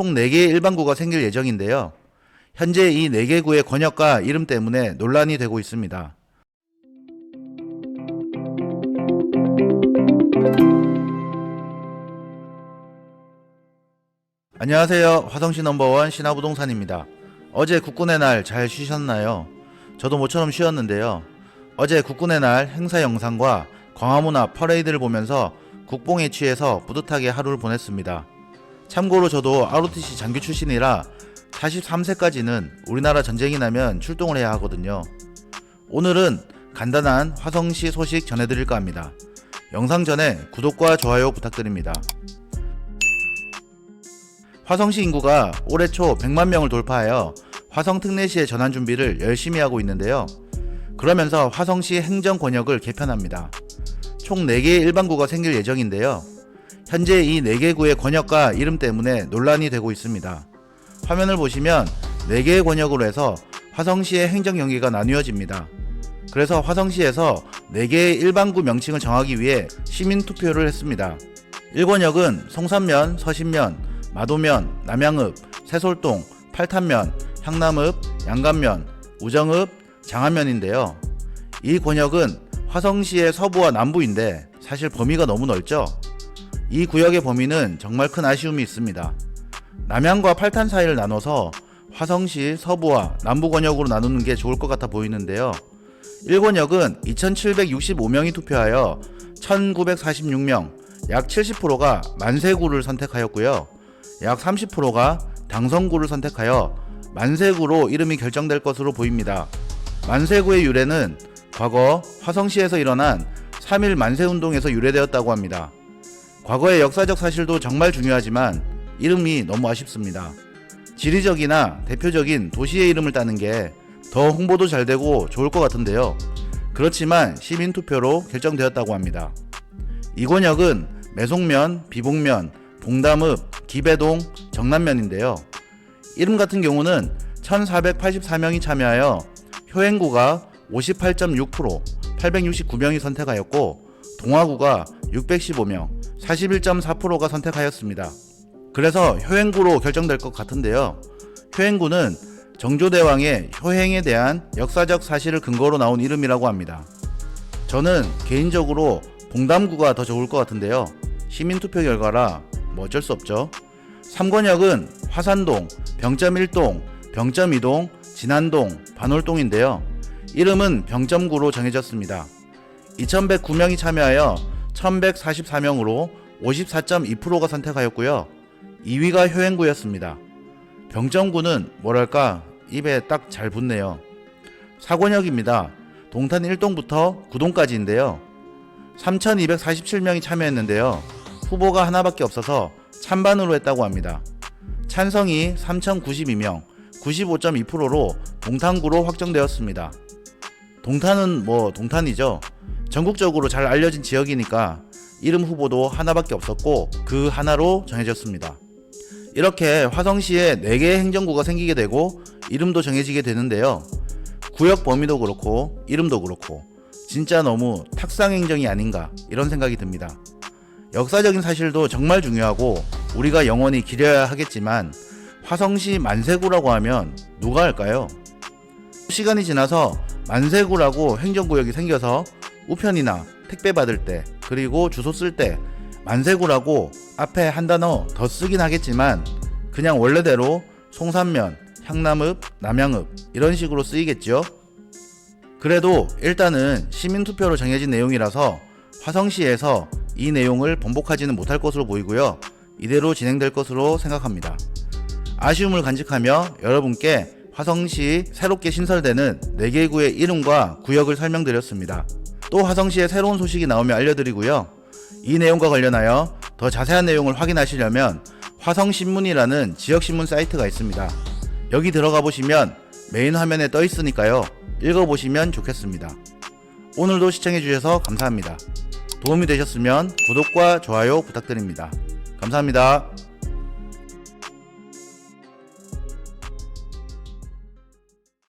총 4개의 일반 구가 생길 예정인데요. 현재 이 4개 구의 권역과 이름 때문에 논란이 되고 있습니다. 안녕하세요. 화성시 넘버원 신화부동산입니다. 어제 국군의 날 잘 쉬셨나요? 저도 모처럼 쉬었는데요. 어제 국군의 날 행사 영상과 광화문 앞 퍼레이드를 보면서 국뽕에 취해서 뿌듯하게 하루를 보냈습니다. 참고로 저도 ROTC 장교 출신이라 43세까지는 우리나라 전쟁이 나면 출동을 해야 하거든요. 오늘은 간단한 화성시 소식 전해드릴까 합니다. 영상 전에 구독과 좋아요 부탁드립니다. 화성시 인구가 올해 초 100만 명을 돌파하여 화성 특례시의 전환 준비를 열심히 하고 있는데요. 그러면서 화성시 행정 권역을 개편합니다. 총 4개의 일반구가 생길 예정인데요. 현재 이 4개 구의 권역과 이름 때문에 논란이 되고 있습니다. 화면을 보시면 4개의 권역으로 해서 화성시의 행정 경기가 나뉘어집니다. 그래서 화성시에서 4개의 일반구 명칭을 정하기 위해 시민 투표를 했습니다. 1권역은 송산면, 서신면, 마도면, 남양읍, 새솔동, 팔탄면, 향남읍, 양감면, 우정읍, 장안면인데요. 이 권역은 화성시의 서부와 남부인데 사실 범위가 너무 넓죠. 이 구역의 범위는 정말 큰 아쉬움이 있습니다. 남양과 팔탄 사이를 나눠서 화성시 서부와 남부 권역으로 나누는 게 좋을 것 같아 보이는데요. 1권역은 2,765명이 투표하여 1,946명, 약 70%가 만세구를 선택하였고요. 약 30%가 당선구를 선택하여 만세구로 이름이 결정될 것으로 보입니다. 만세구의 유래는 과거 화성시에서 일어난 3.1 만세운동에서 유래되었다고 합니다. 과거의 역사적 사실도 정말 중요하지만 이름이 너무 아쉽습니다. 지리적이나 대표적인 도시의 이름을 따는 게 더 홍보도 잘 되고 좋을 것 같은데요. 그렇지만 시민 투표로 결정되었다고 합니다. 이권역은 매송면, 비봉면, 봉담읍, 기배동, 정남면인데요. 이름 같은 경우는 1484명이 참여하여 효행구가 58.6%, 869명이 선택하였고 동화구가 615명, 41.4%가 선택하였습니다. 그래서 효행구로 결정될 것 같은데요. 효행구는 정조대왕의 효행에 대한 역사적 사실을 근거로 나온 이름이라고 합니다. 저는 개인적으로 봉담구가 더 좋을 것 같은데요. 시민투표 결과라 뭐 어쩔 수 없죠. 3권역은 화산동, 병점 1동, 병점 2동, 진안동, 반월동인데요. 이름은 병점구로 정해졌습니다. 2109명이 참여하여 1144명으로 54.2%가 선택하였고요. 2위가 효행구였습니다. 병점구는 뭐랄까 입에 딱 잘 붙네요. 사권역입니다. 동탄 1동부터 9동까지인데요. 3,247명이 참여했는데요. 후보가 하나밖에 없어서 찬반으로 했다고 합니다. 찬성이 3,092명, 95.2%로 동탄구로 확정되었습니다. 동탄은 뭐 동탄이죠. 전국적으로 잘 알려진 지역이니까 이름 후보도 하나밖에 없었고 그 하나로 정해졌습니다. 이렇게 화성시에 4개의 행정구가 생기게 되고 이름도 정해지게 되는데요. 구역 범위도 그렇고 이름도 그렇고 진짜 너무 탁상 행정이 아닌가 이런 생각이 듭니다. 역사적인 사실도 정말 중요하고 우리가 영원히 기려야 하겠지만 화성시 만세구라고 하면 누가 할까요? 시간이 지나서 만세구라고 행정구역이 생겨서 우편이나 택배 받을 때 그리고 주소 쓸 때 만세구라고 앞에 한 단어 더 쓰긴 하겠지만 그냥 원래대로 송산면, 향남읍, 남양읍 이런 식으로 쓰이겠죠. 그래도 일단은 시민투표로 정해진 내용이라서 화성시에서 이 내용을 번복하지는 못할 것으로 보이고요. 이대로 진행될 것으로 생각합니다. 아쉬움을 간직하며 여러분께 화성시 새롭게 신설되는 4개 구의 이름과 구역을 설명드렸습니다. 또 화성시에 새로운 소식이 나오면 알려드리고요. 이 내용과 관련하여 더 자세한 내용을 확인하시려면 화성신문이라는 지역신문 사이트가 있습니다. 여기 들어가 보시면 메인 화면에 떠 있으니까요. 읽어보시면 좋겠습니다. 오늘도 시청해주셔서 감사합니다. 도움이 되셨으면 구독과 좋아요 부탁드립니다. 감사합니다.